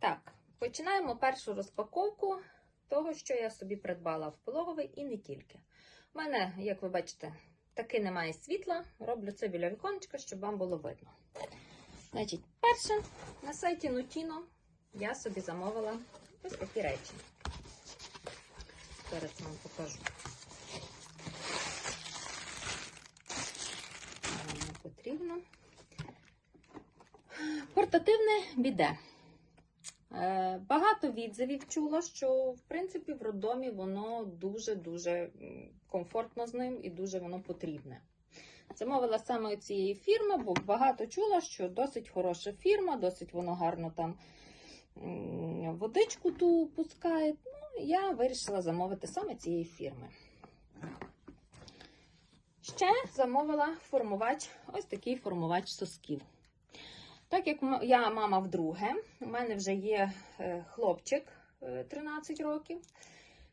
Так, починаємо першу розпаковку того, що я собі придбала в пологовий і не тільки. У мене, як ви бачите, таки немає світла. Роблю це біля віконечка, щоб вам було видно. Значить, перше, на сайті Nutino я собі замовила ось такі речі. Зараз вам покажу. Вам не потрібно. Портативне біде. Е, Багато відзивів чула, що в принципі в роддомі воно дуже-дуже комфортно з ним і дуже воно потрібне. Замовила саме цієї фірми, бо багато чула, що досить хороша фірма, досить воно гарно там водичку ту пускає. Ну, я вирішила замовити саме цієї фірми. Ще замовила формувач, ось такий формувач сосків. Так як я мама вдруге, у мене вже є е, хлопчик е, 13 років.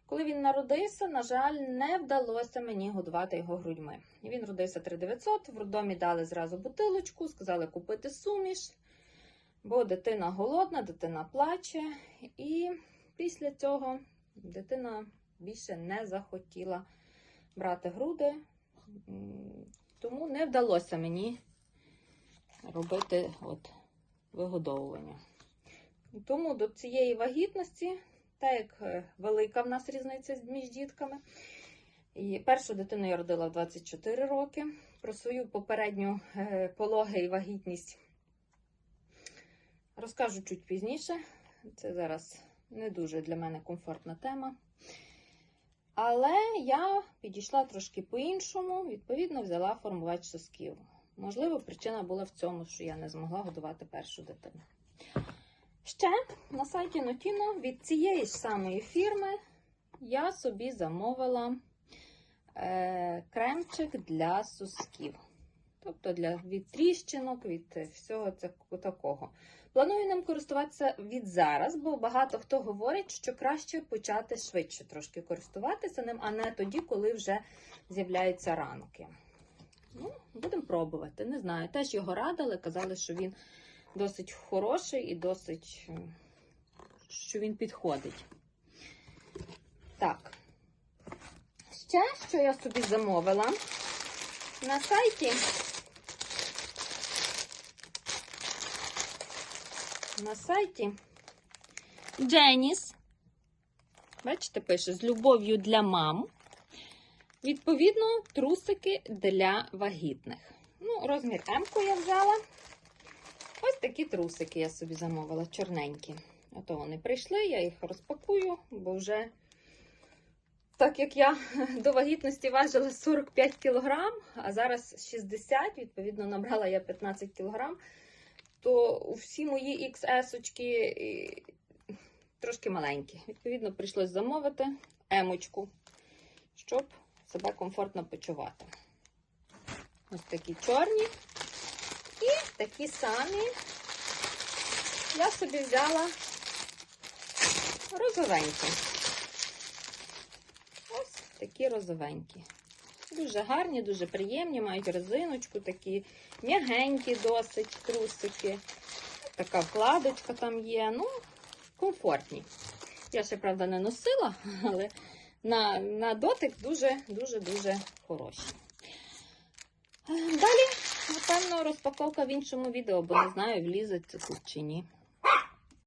Коли він народився, на жаль, не вдалося мені годувати його грудьми. Він родився 3900, в роддомі дали зразу бутилочку, сказали купити суміш, бо дитина голодна, дитина плаче. І після цього дитина більше не захотіла брати груди, тому не вдалося мені робити от вигодовування. Тому до цієї вагітності, так як е, велика в нас різниця між дітками, і першу дитину я родила в 24 роки. Про свою попередню е, пологи і вагітність розкажу чуть пізніше. Це зараз не дуже для мене комфортна тема. Але я підійшла трошки по-іншому, відповідно, взяла формувач сосків. Можливо, причина була в цьому, що я не змогла годувати першу дитину. Ще на сайті Notino від цієї ж самої фірми я собі замовила е, кремчик для сосків. Тобто для від тріщинок, від всього ця- такого. Планую ним користуватися від зараз, бо багато хто говорить, що краще почати швидше трошки користуватися ним, а не тоді, коли вже з'являються ранки. Ну, будемо пробувати. Не знаю. Теж його радили, казали, що він досить хороший і досить, е, що він підходить. Так. Ще, що я собі замовила на сайті. На сайті Дженіс. Бачите, пише з любов'ю для мам. Відповідно, трусики для вагітних. Ну, розмір М я взяла. Ось такі трусики я собі замовила, чорненькі. Ото вони прийшли, я їх розпакую, бо вже, так як я до вагітності важила 45 кг, а зараз 60, відповідно, набрала я 15 кг, то всі мої XS-очки трошки маленькі. Відповідно, прийшлось замовити емочку, щоб себе комфортно почувати. Ось такі чорні. І такі самі я собі взяла розовенькі. Ось такі розовенькі. Дуже гарні, дуже приємні, мають резиночку, такі м'ягенькі досить трусики. Така вкладочка там є. Ну, комфортні. Я ще, правда, не носила, але на, на дотик дуже-дуже-дуже хороші. Е, Далі, напевно, розпаковка в іншому відео, бо не знаю, влізе це тут чи ні.